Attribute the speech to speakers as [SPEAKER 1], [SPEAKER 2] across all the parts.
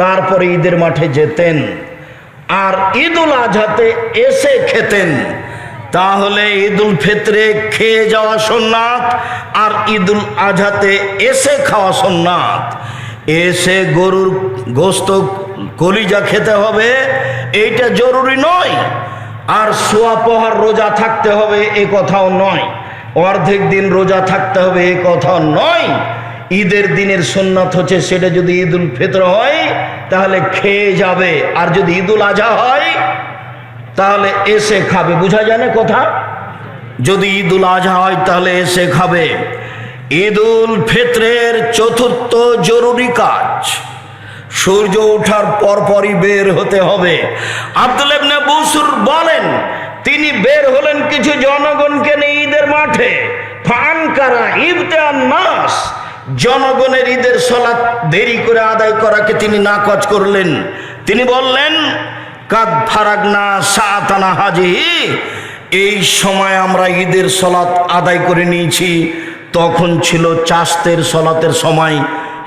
[SPEAKER 1] তারপরে ঈদের মাঠে যেতেন। আর ঈদুল আজহাতে এসে খেতেন। তাহলে ঈদুল ফিতরে খেয়ে যাওয়া সোননাথ আর ঈদুল আজহাতে এসে খাওয়া সোননাথ এসে গরুর গোস্ত কলিজা খেতে হবে, এইটা জরুরি নয়। আর সোয়া পহার রোজা থাকতে হবে, এ কথাও নয়। অর্ধেক দিন রোজা থাকতে হবে, এ কথাও নয়। ঈদের দিনের সোননাথ হচ্ছে সেটা যদি ঈদুল ফিতর হয়, তাহলে খেয়ে যাবে। আর যদি ঈদুল আজহা হয়, তাহলে এসে খাবে। বোঝা যায় না কথা? যদি ঈদুল আজহা হয়, তাহলে এসে খাবে। ঈদুল ফিতরের চতুর্থ জরুরি কাজ, সূর্য ওঠার পরপরই বের হতে হবে। আব্দুল ইবনে বসুর বলেন, তিনি বের হলেন কিছু জনগণকে নিয়ে ঈদের মাঠে। ফান কারা ইবতান নাস জনগণের ঈদের সলাৎ দেরি করে আদায় করাকে তিনি নাকচ করলেন। তিনি বললেন, কাদ ফারাগনা সাতানা হাজি এই সময় আমরা ঈদের সলাৎ আদায় করে নিয়েছি। তখন ছিল চাস্তের সলাতের সময়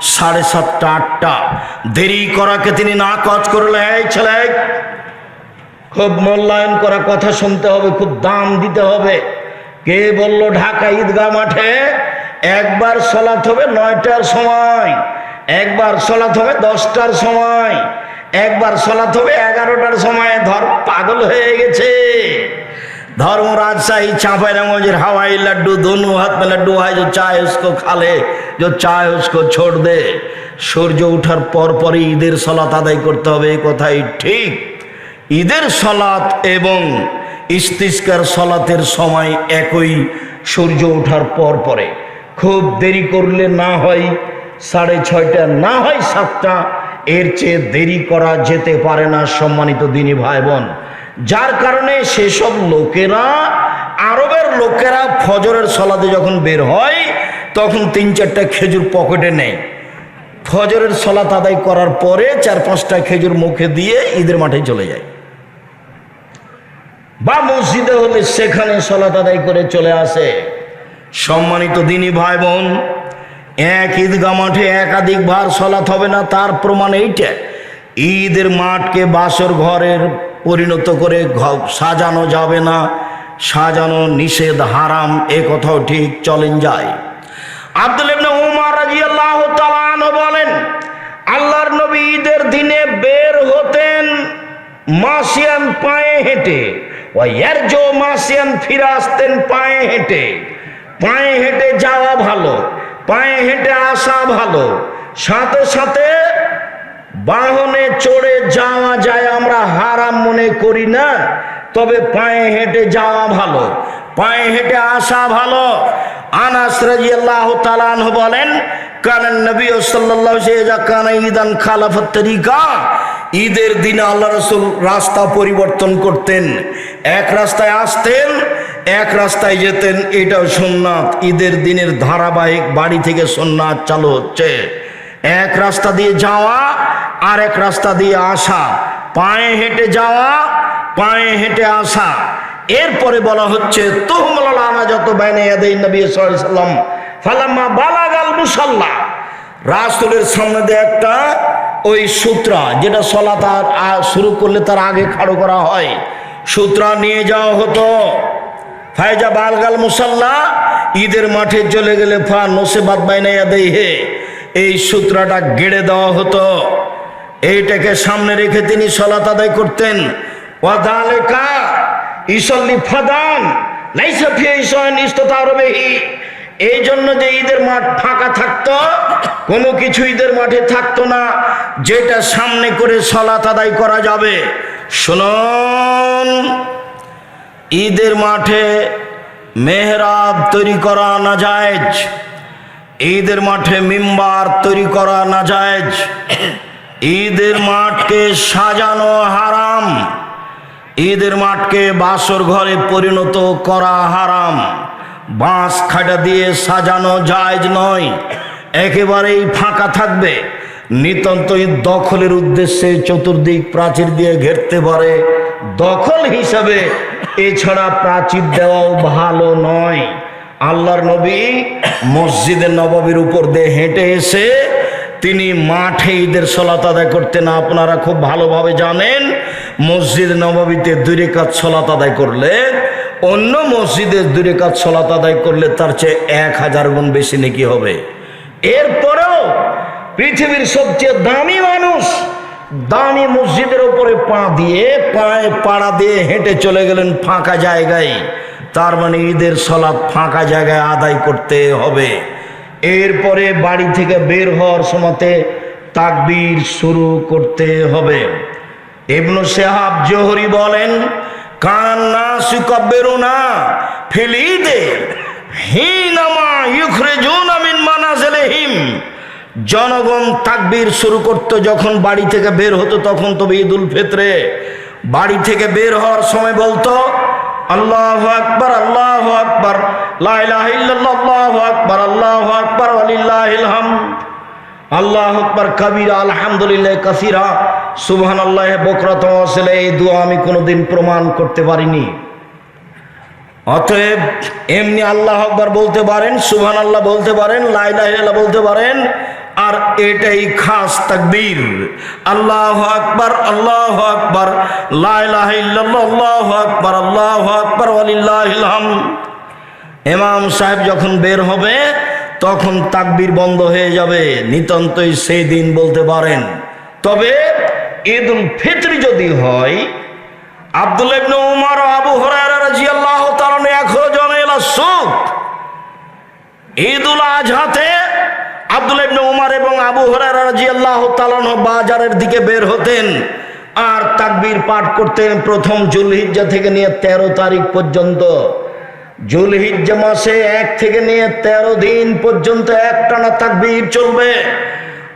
[SPEAKER 1] সাড়ে সাতটা, আটটা। দেরি করাকে তিনি না নাকচ করলে এই ছেলে, খুব মূল্যায়ন করা কথা শুনতে হবে, খুব দাম দিতে হবে। কে বলল ঢাকা ঈদগাহ মাঠে একবার সলাৎ হবে নয়টার সময় একবার সলাৎ হবে দশটার সময় একবার সলাৎ হবে এগারোটার সময় ধর পাগল হয়ে গেছে धर्म राजशाही चांपे मौजर हवाई लड्डू दोनों हाथ में लड्डू है जो चाहे उसको खा ले जो चाहे उसको छोड़ दे সূর্য ওঠার পর পরই ঈদের সলাত আদায় করতে হবে এই কথাই ঠিক ঈদের সলাত এবং ইস্তিস্কার সলাতের সময় একই সূর্য ওঠার পর পরে খুব দেরি করলে না হয়, সাড়ে ছয়টা, না হয় সাতটা, এর চেয়ে দেরি করা যেতে পারে না, সম্মানিত দিনী ভাই বোন যার কারণে সেসব লোকেরা, আরবের লোকেরা ফজরের সলাতে যখন বের হয়, তখন তিন চারটা খেজুর পকেটে নেয়। ফজরের সলাত আদায় করার পরে চার পাঁচটা খেজুর মুখে দিয়ে ঈদের মাঠে চলে যায়। বা মসজিদে হলে সেখানে সলাত আদায় করে চলে আসে। সম্মানিত দিনী ভাই বোন, এক ঈদগা মাঠে একাধিক বার সলাত হবে না, তার প্রমাণ এইটা। ঈদের মাঠকে বাসর ঘরের পরিণত করে সাজানো যাবে না, সাজানো নিষেধ হারাম, এ কথাও ঠিক চলেন যায়। আব্দুল উমর বলেন, আল্লাহর নবী ঈদের দিনে বের হতেন মাসিয়ান পায়ে হেঁটে ও ইয়ারজো মাসিয়ান ফিরে আসতেন পায়ে হেঁটে। পায়ে হেঁটে যাওয়া ভালো, পায়ে হেঁটে আসা ভালো। সাথে সাথে বাহনে চড়ে যাওয়া যায় আমরা হারাম মনে করি না, তবে পায়ে হেঁটে যাওয়া ভালো। পায়ে হেঁটে আসা ভালো। আনাস আনহু বলেন ঈদের দিনে আল্লাহ রাসূল রাস্তা পরিবর্তন করতেন, এক রাস্তায় আসতেন এক রাস্তায় যেতেন, এটাও সুন্নাত ঈদের দিনের ধারাবাহিক বাড়ি থেকে সুন্নাত চালু হচ্ছে। এক রাস্তা দিয়ে যাওয়া আর এক রাস্তা দিয়ে আসা। পায়ে হেঁটে যাওয়া, পায়ে হেঁটে আসা। এরপরে বলা হচ্ছে সাল্লাম বালাগাল রাসূলের সামনে দিয়ে একটা ওই সূত্রা, যেটা সলা তার শুরু করলে তার আগে খাড়ো করা হয়। সূত্রা নিয়ে যাওয়া হতো। ফায়জা বালগাল মুসাল্লা, ঈদের মাঠে চলে গেলে ফা নসে বাদ বাইনাইয়া দেই হে। এই সূত্রটা গেড়ে দেওয়া হতো। এইটাকে সামনে রেখে তিনি সলাত আদায় করতেন। ওয়াদালেকা ইসল্লি ফাদান এই জন্য যে ঈদের মাঠ ফাঁকা থাকতো, কোনো কিছু ঈদের মাঠে থাকতো না, যেটা সামনে করে সলাত আদায় করা যাবে। শুনুন। ঈদের মাঠে মেহরাব তৈরি করা না জায়েজ ঈদের মাঠে মিম্বার তৈরি করা না জায়েজ ঈদের মাঠকে সাজানো হারাম। ঈদের মাঠকে বাসর ঘরে পরিণত করা হারাম। বাঁশ খাটা দিয়ে সাজানো জায়েজ নয়। একেবারেই ফাঁকা থাকবে। নিতান্তই দখলের উদ্দেশ্যে চতুর্দিক প্রাচীর দিয়ে ঘেরতে পারে দখল হিসাবে এছাড়া প্রাচীর দেওয়াও ভালো নয়। আল্লাহর নবী মসজিদের নবাবের উপর দিয়ে হেঁটে এসে তিনি মাঠে ঈদের সলাত আদায় করতেন। আপনারা খুব ভালোভাবে জানেন, মসজিদ নবাবিতে দুই রেখাত সলাত আদায় করলে, অন্য মসজিদে দুই কাজ সলাত আদায় করলে তার চেয়ে এক হাজার গুণ বেশি নাকি হবে। এরপরেও পৃথিবীর সবচেয়ে দামি মানুষ দামি মসজিদের উপরে পা দিয়ে পায়ে পাড়া দিয়ে হেঁটে চলে গেলেন ফাঁকা জায়গায়। তার মানে ঈদের সলাৎ ফাঁকা জায়গায় আদায় করতে হবে। এরপরে বাড়ি থেকে বের হওয়ার সময়তে তাকবীর শুরু করতে হবে। ইবনু শেহাব জোহরি বলেন, কান না কান্না সুকব্বেরুনা ফিলিদের হিনামা ইউখরিজুনা মিন মানাজিলিহিম। জনগণ তাকবির শুরু করত যখন বাড়ি থেকে বের হতো, তখন তবে ঈদ উল ফিতরে বাড়ি থেকে বের হওয়ার সময় বলতো, আল্লাহ আকবার আল্লাহ আকবার, লা ইলাহা ইল্লাল্লাহ, আল্লাহু আকবার আল্লাহু আকবার, ওয়ালিল্লাহিল হামদ। আল্লাহ আকবার, কবিরা, আলহামদুলিল্লাহ, কাসিরা সুবহান আল্লাহ বকরত আসলে এই দোয়া আমি কোনোদিন প্রমাণ করতে পারিনি। অতএব এমনি আল্লাহ আকবার বলতে পারেন সুবহান আল্লাহ বলতে পারেন লাইলাহ বলতে পারেন আর এটাই খাস তাকবীর। আল্লাহ আকবার আল্লাহ আকবার আল্লাহ আকবার আল্লাহ আকবার, ওয়ালিল্লাহিল হামদ। ইমাম সাহেব যখন বের হবে, তখন তাকবীর বন্ধ হয়ে যাবে। নিতান্তই সেই দিন বলতে পারেন। তবে ঈদ উল ফিতরি যদি হয়, আব্দুল ইবনে উমর আবু হুরায়রা রাদিয়াল্লাহু তাআলা এখরজনে ইলা সুক ঈদ উল আজহাতে আব্দুল ইবনে উমর এবং আবু হুরায়রা রাদিয়াল্লাহু তাআলা বাজারের দিকে বের হতেন আর তাকবীর পাঠ করতেন প্রথম জুলহিজ্জা থেকে নিয়ে 13 তারিখ পর্যন্ত। জুলহিজ্জা মাসে এক থেকে নিয়ে 13 দিন পর্যন্ত একটানা তাকবীর চলবে।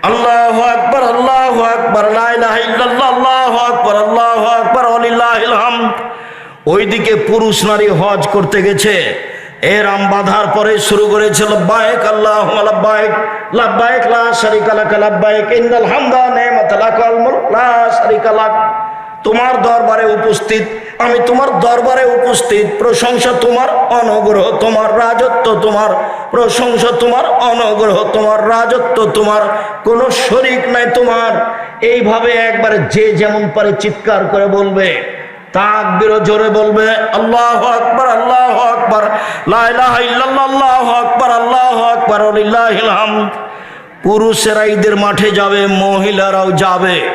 [SPEAKER 1] আল্লাহ আকবার আল্লাহ আকবার আল্লাহু আকবার আল্লাহু আকবার হামদ। ওইদিকে পুরুষ নারী হজ করতে গেছে। এর আম বাঁধার পরে শুরু করেছে লব্বাইক আল্লাহ লব্বাইক। লব্বাইক, লা শারিকা লাক, লব্বাইক। ইন্নাল হামদা নি'মাত লাকাল মুলক, লা শারিকা লাক। তোমার দরবারে উপস্থিত, আমি তোমার দরবারে উপস্থিত। প্রশংসা তোমার, অনুগ্রহ তোমার, রাজত্ব তোমার। প্রশংসা তোমার, অনুগ্রহ তোমার, রাজত্ব তোমার। কোনো শরিক নাই তোমার। এইভাবে একবারে যে যেমন পারে চিৎকার করে বলবে। তাকবীর জোরে বলবে, আল্লাহ আকবার আল্লাহ আকবার আল্লাহু আকবার আল্লাহু আকবার হামদ। পুরুষেরা ঈদের মাঠে যাবে, মহিলারাও যাবে।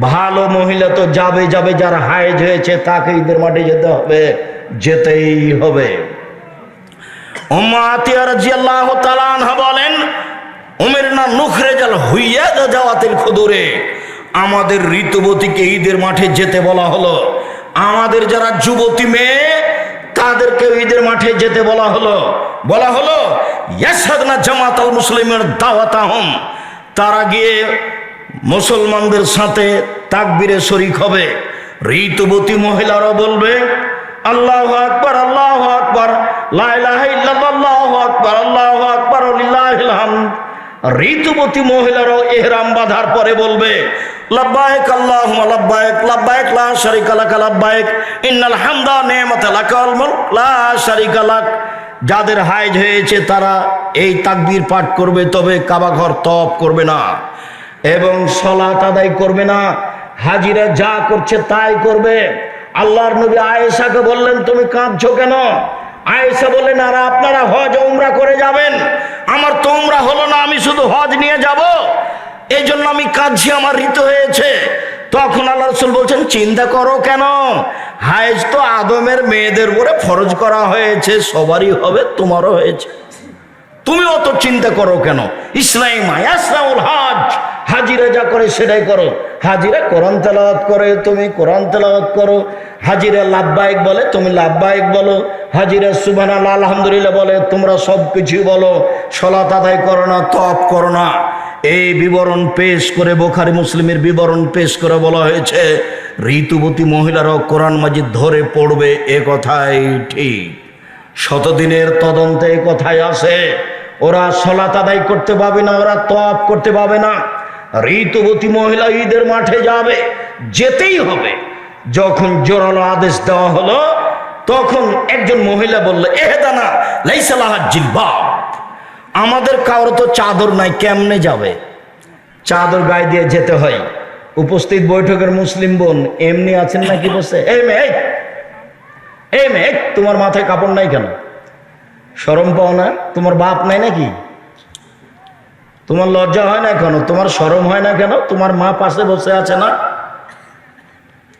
[SPEAKER 1] ভালো মহিলা তো যাবে যাবে, যার হাইজ হয়েছে, তাকে ঈদের মাঠে যেতে হবে, যেতেই হবে। বলেন উমের না নুখরে জাল হুইয়া যাওয়াতের খুদুরে। আমাদের ঋতুবতীকে ঈদের মাঠে যেতে বলা হলো। আমাদের যারা যুবতী মেয়ে, তাদেরকে ঈদের মাঠে যেতে বলা হলো। বলা হলো জামাত মুসলিমের দাওয়াত আহম তারা গিয়ে মুসলমানদের সাথে তাকবিরে শরিক হবে। ঋতুবতী মহিলারা বলবে, আল্লাহ আকবার আল্লাহ আকবার আকবার, আল্লাহু আকবার ঋতুবতী মহিলারাও এহরাম বাঁধার পরে বলবে লাব্বাইক আল্লাহুম্মা লাব্বাইক লাব্বাইক লা শারিকা লাক ইন্নাল হামদা নি'মাতা লাকাল মুলক, লা শারিকা যাদের হাইজ হয়েছে তারা এই তাকবীর পাঠ করবে, তবে কাবা ঘর তপ করবে না। এবং সলাত আদায় করবে না। হাজিরা যা করছে তাই করবে। আল্লাহর নবী আয়েশাকে বললেন, তুমি কাঁদছো কেন? আয়েশা বললেন, আর আপনারা হজ উমরা করে যাবেন। আমার তো উমরা হলো না, আমি শুধু হজ নিয়ে যাব। এই জন্য আমি কাঁদছি, আমার ঋতু হয়েছে। তখন আল্লাহ রসুল বলছেন, চিন্তা করো কেন? হায়েজ তো আদমের মেয়েদের উপরে ফরজ করা হয়েছে, সবারই হবে, তোমারও হয়েছে। তুমি অত চিন্তা করো কেন? ইসলাম ইয়াসরাউল হজ, হাজিরা যা করে সেটাই করো। হাজিরা কোরআন তেলাওয়াত করে, তুমি কোরআন তেলাওয়াত করো। হাজিরা লাভবাহিক বলে, তুমি লাভবাহিক বলো। হাজিরা সুবান আলহামদুলিল্লাহ বলে, তোমরা সব কিছু বলো। সলাত আদায় করো না তপ করো না। এই বিবরণ পেশ করে বোখারি মুসলিমের বিবরণ পেশ করে বলা হয়েছে, ঋতুবতী মহিলারাও কোরআন মাজিদ ধরে পড়বে এ কথাই ঠিক। শতদিনের তদন্তে এ কথাই আসে, ওরা সলাত আদায় করতে পাবে না, ওরা তপ করতে পাবে না। ঋতুবতী মহিলা ঈদের মাঠে যাবে, যেতেই হবে। যখন জোরালো আদেশ দেওয়া হলো, তখন একজন মহিলা বলল এহেদানা লাইসালাহ জিলবাব। আমাদের কারও তো চাদর নাই কেমনে যাবে? চাদর গায়ে দিয়ে যেতে হয়। উপস্থিত বৈঠকের মুসলিম বোন এমনি আছেন নাকি বসে? এই মেয়ে এই, মেয়ে তোমার মাথায় কাপড় নাই কেন? সরম পাও না? তোমার বাপ নাই নাকি? তোমার লজ্জা হয় না কেন? তোমার সরম হয় না কেন? তোমার মা পাশে বসে আছে না?